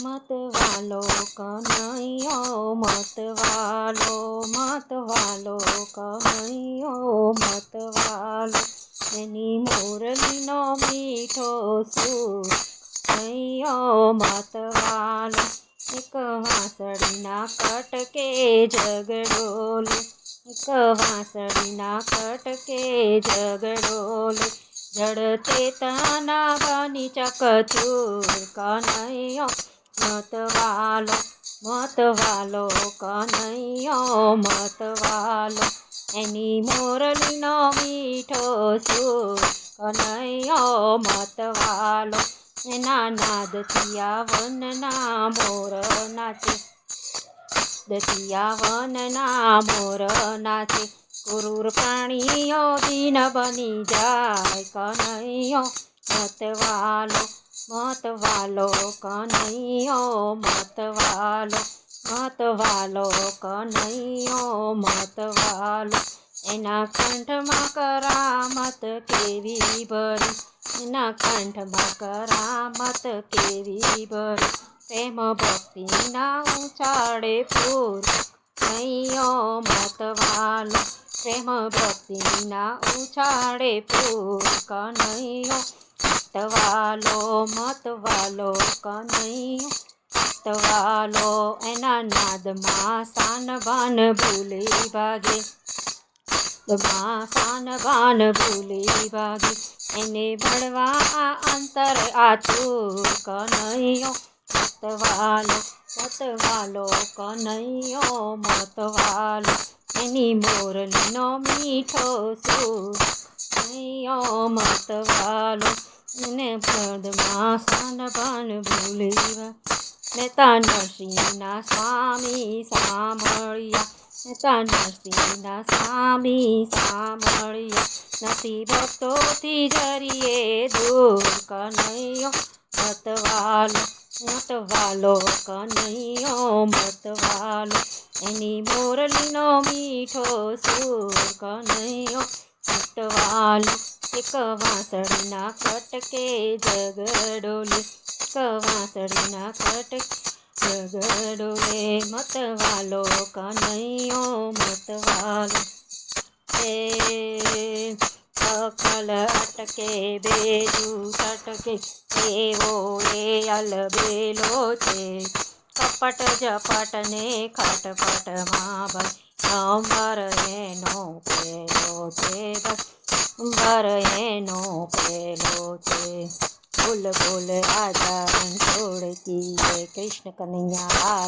મતવાલો કનૈયો મતવાલો મતવાલો કનૈયો મતવાલો એની મુરલીનો મીઠો સૂર કનૈયો મતવાલો એક વાંસળીના કટકે જગડોલે એક વાંસળીના કટકે જગડોલે જડ ચેતના બની ચકચૂર કનૈયો મતવાલો મતવાલો કનૈયો મતવાલો એની મોરલીનો મીઠો સુર કનૈયો મતવાલો એના નાદથી આ વનના મોર નાચે દતિયા વનના મોર નાચે ક્રૂર પ્રાણીઓ દિન બની જાય કનૈયો. મતવાલો મતવાલો કનૈયો, મતવાલો મતવાલો કનૈયો, મતવાલો. એના કંઠમાં કરામત કેવી ભરી? એના કંઠમાં કરામત કેવી ભરી? પ્રેમ ભક્તિના ઉછાળે ફૂલ કનૈયો, મતવાલો પ્રેમ ભક્તિના ઉછાળે ફૂલ કનૈયો. મતવાલો મતવાલો કનૈયો. મતવાલો, એના નાદમાં સાન બાન ભૂલી ભાગે. માં સાન બાન ભૂલી ભાગે. એને મળવા અંતર આછું કનૈયો. મતવાલો મતવાલો કનૈયો, મતવાલો. એની મોરલીનો મીઠો સૂર કનૈયો મતવાલો, એને પદમાં સાન બાન ભૂલીવા. નેતા નરસિંહના સ્વામી સાંભળ્યા. નેતા નરસિંહના સ્વામી સાંભળ્યા. નથી ભક્તોથી જરીએ દૂર કનૈયો મતવાલો મતવાલો કનૈયો મતવાલો. એની મોરલીનો મીઠો સૂર કનૈયો ચટવાલો, એક વાંસળીના કટકે જગડોલી એક વાંસળીના કટકે જગડોલે મતવાલો કનૈયો મતવાલો. એ અકલ અટકે, બેજુ ટટકે એવો એ અલબેલો છે. કપટ ઝપટ ને ખટપટમાં બસ અંબર એનો પેલો છે અંબર એનો પેલો છે બોલ બોલ રાજા છોડતી જય કૃષ્ણ કનૈયા